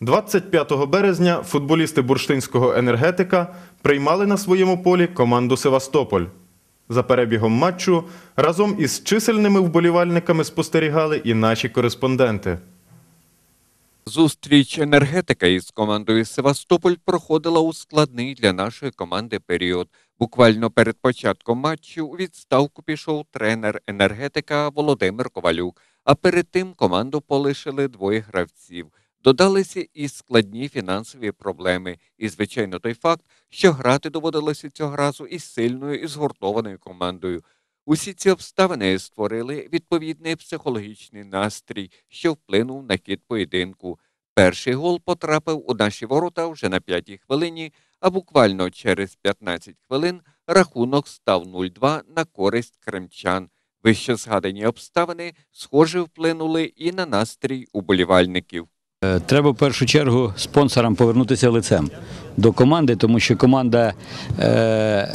25 березня футболісти бурштинського енергетика приймали на своєму полі команду Севастополь. За перебігом матчу разом із чисельними вболівальниками спостерігали і наші кореспонденти. Зустріч енергетика із командою Севастополь проходила у складний для нашої команди період. Буквально перед початком матчу у відставку пішов тренер енергетика Володимир Ковалюк. А перед тим команду полишили двоє гравців. Додалися і складні фінансові проблеми, і, звичайно, той факт, що грати доводилося цього разу із сильною і згуртованою командою. Усі ці обставини створили відповідний психологічний настрій, що вплинув на хід поєдинку. Перший гол потрапив у наші ворота вже на п'ятій хвилині, а буквально через 15 хвилин рахунок став 0-2 на користь кримчан. Вище згадані обставини схоже вплинули і на настрій уболівальників. Е, Треба в першу чергу спонсорам повернутися лицем до команди, тому що команда е,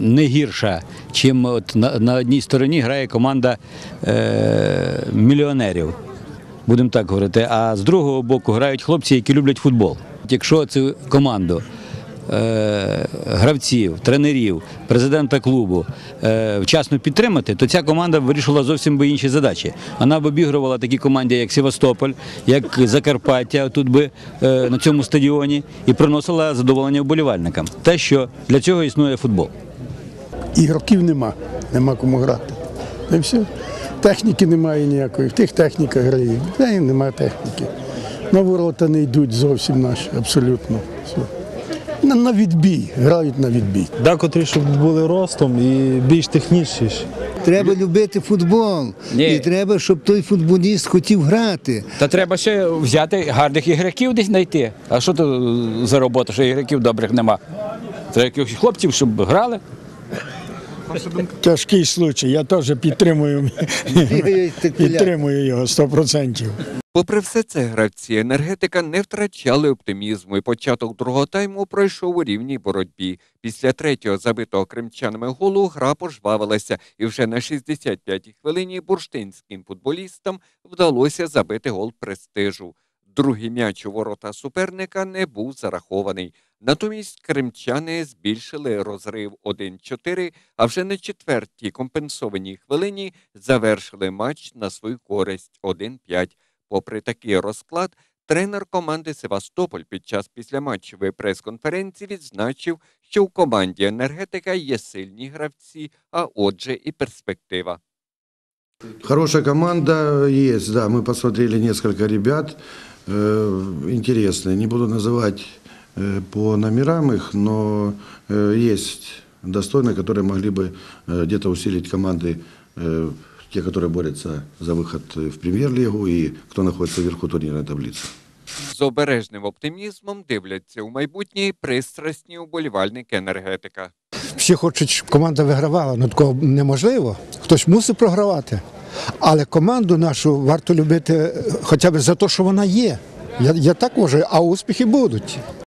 не гірша, чим на, одній стороні грає команда е, мільйонерів, будемо так говорити. А з другого боку грають хлопці, які люблять футбол. Якщо цю команду гравців, тренерів, президента клубу е, вчасно підтримати, то ця команда вирішила зовсім би інші задачі. Вона б обігрувала такі команди, як Севастополь, як Закарпаття, тут би е, на цьому стадіоні, і приносила задоволення вболівальникам. Те, що для цього існує футбол. ігроків нема, нема кому грати. Й все. Техніки немає ніякої. В тих техніка грає. Немає техніки. На ворота не йдуть зовсім наші, абсолютно. Все. На, на відбій, грають на відбій. Декотрі, щоб були ростом і більш технічніші. Треба любити футбол. Ні. І треба, щоб той футболіст хотів грати. Та треба ще взяти гарних ігроків десь знайти. А що то за робота, що ігроків добрих нема? Треба якихось хлопців, щоб грали. Тяжкий случай, я теж підтримую, підтримую його 100%. Попри все це, гравці енергетика не втрачали оптимізму, і початок другого тайму пройшов у рівній боротьбі. Після третього забитого кримчанами голу гра пожвавилася, і вже на 65-й хвилині бурштинським футболістам вдалося забити гол престижу. Другий м'яч у ворота суперника не був зарахований. Натомість кримчани збільшили розрив 1-4, а вже на четвертій компенсованій хвилині завершили матч на свою користь 1-5. Попри такий розклад, тренер команди Севастополь під час післяматчевої прес-конференції відзначив, що у команді енергетика є сильні гравці, а отже, і перспектива. Хорошая команда есть, да. Мы посмотрели несколько ребят интересные. Не буду называть э, по номерам их, но э, есть достойные, которые могли бы э, где-то усилить команды, э, те, которые борются за выход э, в премьер-лигу и кто находится вверху турнирной таблицы. З обережним оптимізмом дивляться у майбутнє й пристрасні уболівальники енергетика. Всі хочуть, щоб команда вигравала, ну такого неможливо. Хтось мусить програвати. Але команду нашу варто любити е, хоча б за те, що вона є. Я, я так вважаю, а успіхи будуть.